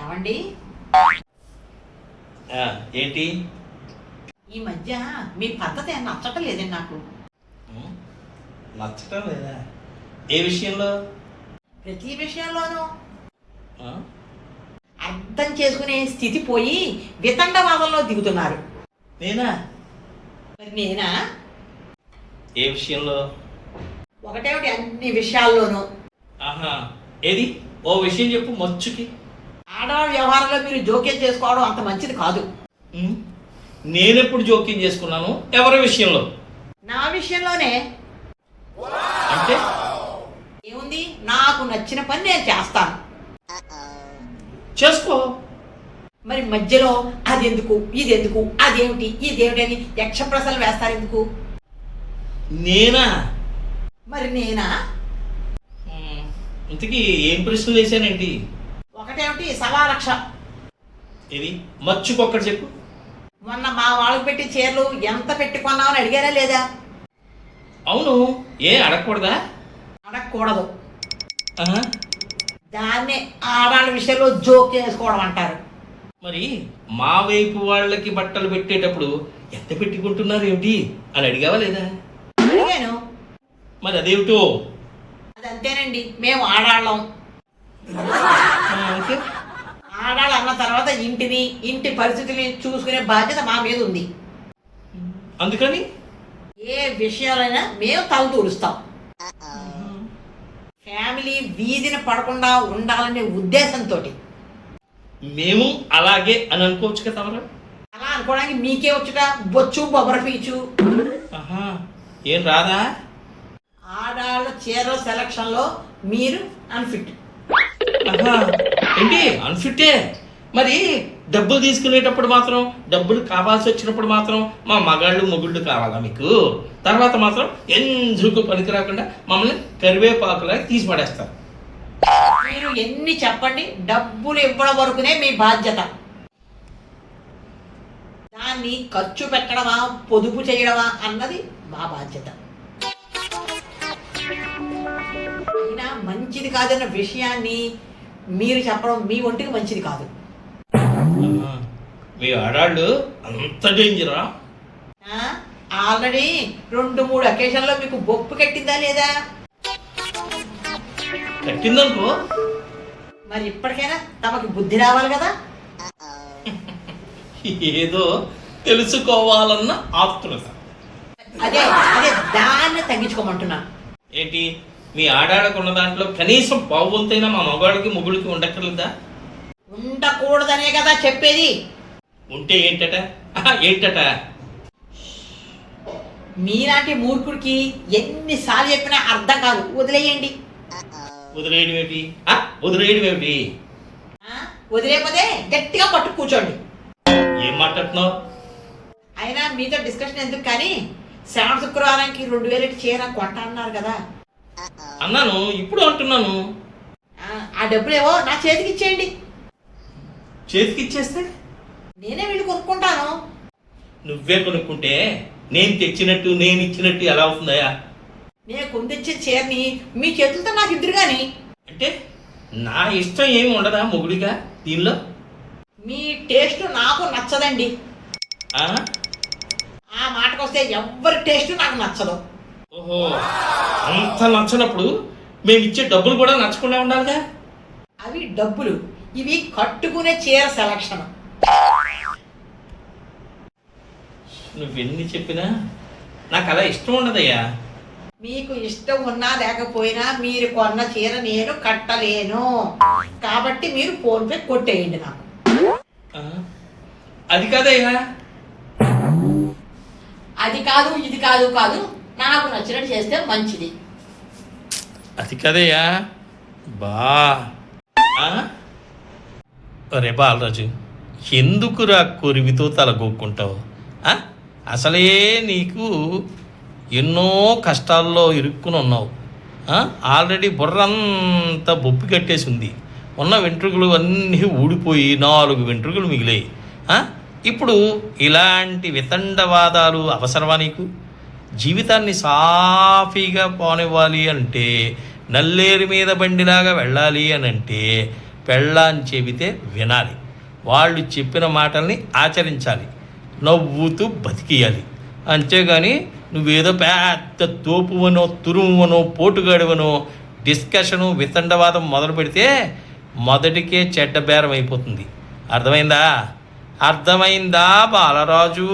ఏమండి? ఏంటి? ఈ మధ్య మీ పద్ధతి నచ్చటం లేదండి నాకు? నచ్చటం లేదా? ఏ విషయంలో? ప్రతి విషయంలోనూ? అర్థం చేసుకునే స్థితి పోయి వితండవాదంలో దిగుతున్నారు. నేనా? మరి నేనా? ఏ విషయంలో? ఒకటేమిటి అన్ని విషయాల్లోనూ? ఆహా ఏది? ఓ విషయం చెప్పు మచ్చుకి. ఆడవాళ్ళ వ్యవహారంలో మీరు జోక్యం చేసుకోవడం అంత మంచిది కాదు? నేనెప్పుడు జోక్యం చేసుకున్నాను? ఎవరి విషయంలో? నా విషయంలోనే. అంటే? ఏముంది? నాకు నచ్చిన పని నేను చేస్తాను. చేసుకో మరి మధ్యలో అది ఎందుకు ఇది ఎందుకు అదేమిటి? ఇదేమిటి అని యక్షప్రసలు వేస్తారు ఎందుకు నేనా? మరి నేనా? ఇంతకీ ఏం ప్రశ్నలు వేసానేంటి ఒకటేమిటి? సవా లక్ష ఇది మచ్చుకొక్కటి చెప్పు. మొన్న మా వాళ్ళకి పెట్టి చీరలు ఎంత పెట్టి కొన్నామని అడిగారా లేదా? అవును. ఏ అడగకూడదా? అడగకూడదు. దాన్నే ఆడాళ్ళ విషయంలో జోక్ చేసుకోవడం అంటారు. మరి మా వైపు వాళ్ళకి బట్టలు పెట్టేటప్పుడు ఎంత పెట్టుకుంటున్నారు ఏమిటి అని అడిగావా లేదా? అడిగాను. మరి అదేమిటో? అది అంతేనండి మేము ఆడాళ్ళం. ఓకే. ఆడాళ్ళు అన్న తర్వాత ఇంటిని ఇంటి పరిస్థితిని చూసుకునే బాధ్యత మా మీద ఉంది. అందుకని? ఏ విషయాలైనా మేము తలదూరుస్తాం. ఫ్యామిలీ వీధిని పడకుండా ఉండాలనే ఉద్దేశంతో మేము అలాగే అని అనుకోవచ్చు కదా అలా అనుకోవడానికి మీకే వచ్చుట బొచ్చు బొబ్బర పీచు. ఏం రాదా? ఆడాళ్ళ చీరల సెలక్షన్లో మీరు అన్ఫిట్ ఏంటి అన్ఫిట్టే మరి డబ్బులు తీసుకునేటప్పుడు మాత్రం డబ్బులు కావాల్సి వచ్చినప్పుడు మాత్రం మా మగాళ్ళు మొగుళ్ళు కావాలా మీకు? తర్వాత మాత్రం ఎందుకు పనికి రాకుండా మమ్మల్ని కరివేపాకులా తీసి పడేస్తారు మీరు ఎన్ని చెప్పండి డబ్బులు ఇవ్వడం వరకునే మీ బాధ్యత. దాన్ని ఖర్చు పెట్టడమా పొదుపు చేయడమా అన్నది మా బాధ్యత. అయినా మంచిది కాదన్న విషయాన్ని మీరు చెప్పడం మీ ఒంటికి మంచిది కాదు. మీ ఆడాళ్ళు అంత డేంజరా? ఆల్రెడీ రెండు మూడు అకేషన్లో మీకు బొప్పు కట్టిందా లేదా? కట్టిందనుకో. మరి ఇప్పటికైనా తమకి బుద్ధి రావాలి కదా? ఏదో తెలుసుకోవాలన్న ఆతృత. అదే అదే దాన్ని తగ్గించుకోమంటున్నాను ఏంటి? మీ ఆడాళ్ళకు ఉన్న దాంట్లో కనీసం పావుంతైనా మా మగవాళ్ళకి ముగ్గుడికి ఉండక్కర్లేదా? ఉండకూడదనే కదా చెప్పేది. ఉంటే ఏంటట? ఏంటట? మీలాంటి మూర్ఖుడికి ఎన్నిసార్లు చెప్పినా అర్థం కాదు. వదిలేయండి. వదిలేయడం ఏమిటి వదిలేయడం? వదిలేకపోతే గట్టిగా పట్టు కూర్చోండి. ఏం మాట్లాడుతున్నావు? అయినా మీతో డిస్కషన్ ఎందుకు కానీ శ్రావణ శుక్రవారానికి రెండు వేలు చీర కొంటా అన్నారు కదా. అన్నాను ఇప్పుడు అంటున్నాను. ఆ డబ్బులేవో నా చేతికి ఇచ్చేయండి. చేతికి ఇచ్చేస్తే? నేనే వెళ్ళి కొనుక్కుంటాను. నువ్వే కొనుక్కుంటే నేను తెచ్చినట్టు నేను ఇచ్చినట్టు ఎలా అవుతుందయా నేను కొందిచ్చే చీరని మీ చేతులతో నాకు ఇద్దరు కానీ అంటే నా ఇష్టం ఏమి ఉండదా మొగుడిగా దీనిలో? మీ టేస్ట్ నాకు నచ్చదండి. ఆ? ఆ మాటకు వస్తే ఎవ్వరి టేస్ట్ నాకు నచ్చదు. ఓహో అంత నచ్చనప్పుడు మేము ఇచ్చే డబ్బులు కూడా నచ్చకుండా ఉండాలిగా? అవి డబ్బులు. ఇవి కట్టుకునే చీర సెలక్షన్ నువ్వెన్ని చెప్పినా? నాకు అలా ఇష్టం ఉండదయ్యా. మీకు ఇష్టం ఉన్నా లేకపోయినా మీరు కొన్న చీర నేను కట్టలేను. కాబట్టి మీరు ఫోన్పే కొట్టేయండి నాకు? అది కాదయ్యా. అది కాదు ఇది కాదు కాదు. నాకు నచ్చినట్టు చేస్తే మంచిది. అది కదయ్యా. బా. రే బాలరాజు ఎందుకురా కొరివితో తలగొక్కుంటావు? ఆ? అసలే నీకు ఎన్నో కష్టాల్లో ఇరుక్కుని ఉన్నావు ఆల్రెడీ బుర్రంతా బొప్పి కట్టేసి ఉంది ఉన్న వెంట్రుకలు అన్నీ ఊడిపోయి నాలుగు వెంట్రుకలు మిగిలాయి. ఇప్పుడు ఇలాంటి వితండవాదాలు అవసరమా నీకు? జీవితాన్ని సాఫీగా పోనివ్వాలి అంటే నల్లేరు మీద బండిలాగా వెళ్ళాలి అని అంటే పెళ్ళాన్ని చెబితే వినాలి. వాళ్ళు చెప్పిన మాటల్ని ఆచరించాలి. నవ్వుతూ బతికియాలి. అంతేగాని నువ్వేదో పెద్ద తోపువనో తురుమువనో పోటుగాడివనో డిస్కషను వితండవాదం మొదలు పెడితే మొదటికే చెడ్డబేరం అయిపోతుంది. అర్థమైందా? అర్థమైందా బాలరాజు?